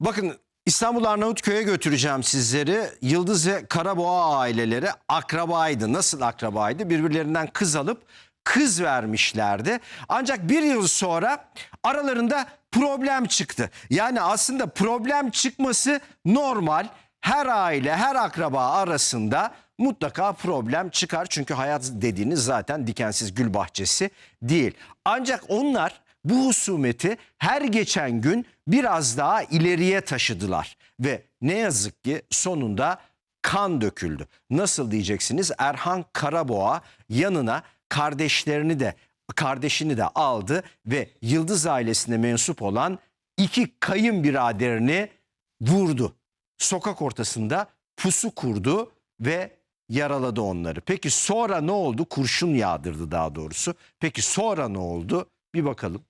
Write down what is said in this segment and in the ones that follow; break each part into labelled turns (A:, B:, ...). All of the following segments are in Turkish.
A: Bakın İstanbul Arnavutköy'e götüreceğim sizleri. Yıldız ve Karaboğa aileleri akrabaydı. Nasıl akrabaydı? Birbirlerinden kız alıp kız vermişlerdi. Ancak bir yıl sonra aralarında problem çıktı. Yani aslında problem çıkması normal. Her aile, her akraba arasında mutlaka problem çıkar. Çünkü hayat dediğiniz zaten dikensiz gül bahçesi değil. Ancak onlar bu husumeti her geçen gün biraz daha ileriye taşıdılar ve ne yazık ki sonunda kan döküldü. Nasıl diyeceksiniz? Erhan Karaboğa yanına kardeşlerini de kardeşini de aldı ve Yıldız ailesine mensup olan iki kayınbiraderini vurdu. Sokak ortasında pusu kurdu ve yaraladı onları. Peki sonra ne oldu? Kurşun yağdırdı daha doğrusu. Peki sonra ne oldu? Bir bakalım.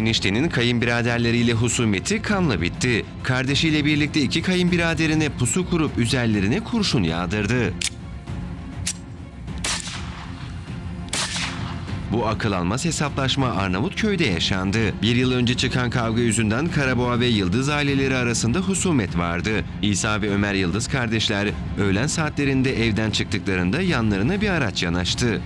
B: Eniştenin kayınbiraderleriyle husumeti kanla bitti. Kardeşiyle birlikte iki kayınbiraderine pusu kurup üzerlerine kurşun yağdırdı. Bu akıl almaz hesaplaşma Arnavutköy'de yaşandı. Bir yıl önce çıkan kavga yüzünden Karaboğa ve Yıldız aileleri arasında husumet vardı. İsa ve Ömer Yıldız kardeşler öğlen saatlerinde evden çıktıklarında yanlarına bir araç yanaştı.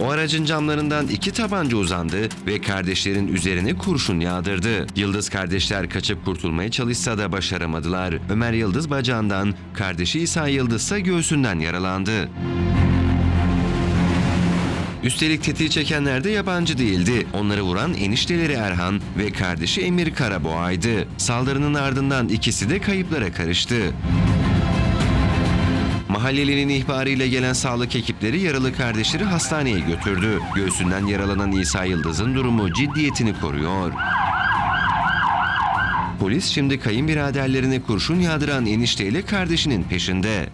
B: O aracın camlarından iki tabanca uzandı ve kardeşlerin üzerine kurşun yağdırdı. Yıldız kardeşler kaçıp kurtulmaya çalışsa da başaramadılar. Ömer Yıldız bacağından, kardeşi İsa Yıldız ise göğsünden yaralandı. Üstelik tetiği çekenler de yabancı değildi. Onları vuran enişteleri Erhan ve kardeşi Emir Karaboğa'ydı. Saldırının ardından ikisi de kayıplara karıştı. Mahallelinin ihbarıyla gelen sağlık ekipleri yaralı kardeşleri hastaneye götürdü. Göğsünden yaralanan İsa Yıldız'ın durumu ciddiyetini koruyor. Polis şimdi kayınbiraderlerine kurşun yağdıran enişteyle kardeşinin peşinde.